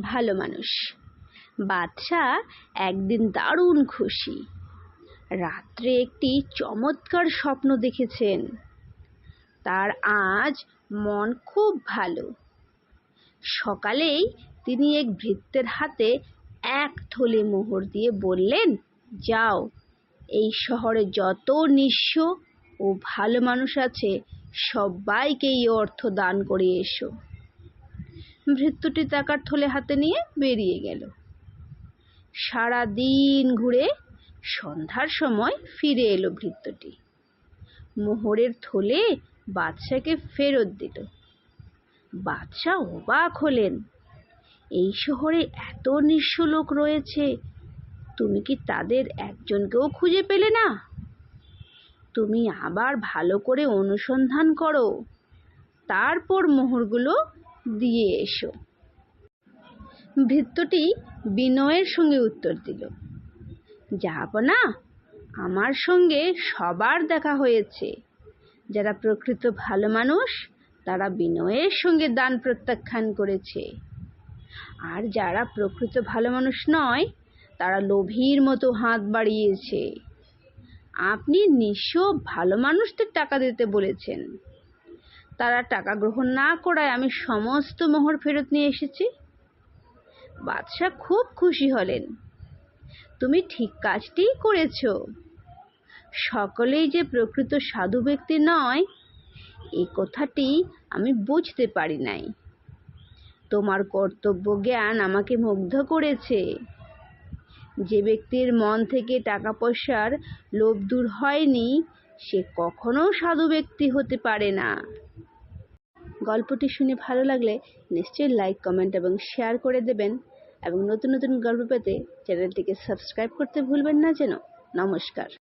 ভালো মানুষ। বাদশাহ একদিন দারুণ খুশি। রাত্রে একটি চমৎকার স্বপ্ন দেখেছেন। তার আজ মন খুব ভালো। সকালেই তিনি এক ভৃত্যের হাতে এক থলে মোহর দিয়ে বললেন, যাও, এই শহরে যত নিঃস্ব ও ভালো মানুষ আছে, সবাইকে এই অর্থ দান করে এসো। ভৃত্যটি টাকার থলে হাতে নিয়ে বেরিয়ে গেল। সারা দিন ঘুরে সন্ধ্যার সময় ফিরে এলো ভৃত্যটি। মোহরের থলে বাদশাকে ফেরত দিল। বাদশাহ অবাক হলেন। এই শহরে এত নিঃস্ব লোক রয়েছে, তুমি কি তাদের একজনকেও খুঁজে পেলে না? তুমি আবার ভালো করে অনুসন্ধান করো। তারপর মোহরগুলো দিয়ে এসো। ভৃত্যটি বিনয়ের সঙ্গে উত্তর দিল যাব না আমার সঙ্গে সবার দেখা হয়েছে। যারা প্রকৃত ভালো মানুষ, তারা বিনয়ের সঙ্গে দান প্রত্যাখ্যান করেছে। আর যারা প্রকৃত ভালো মানুষ নয়, তারা লোভীর মতো হাত বাড়িয়েছে। আপনি নিঃস্ব ভালো মানুষদের টাকা দিতে বলেছেন। তারা টাকা গ্রহণ না করায় আমি সমস্ত মোহর ফেরত নিয়ে এসেছি। বাদশাহ খুব খুশি হলেন। তুমি ঠিক কাজটিই করেছ। সকলেই যে প্রকৃত সাধু ব্যক্তি নয় এই কথাটি আমি বুঝতে পারি নাই। তোমার কর্তব্য জ্ঞান আমাকে মুগ্ধ করেছে। যে ব্যক্তির মন থেকে টাকা পয়সার লোভ দূর হয়নি, সে কখনো সাধু ব্যক্তি হতে পারে না। গল্পটি শুনে ভালো লাগলে নিশ্চয়ই লাইক কমেন্ট এবং শেয়ার করে দেবেন। এবং নতুন নতুন গল্প পেতে চ্যানেলটিকে সাবস্ক্রাইব করতে ভুলবেন না যেন। নমস্কার।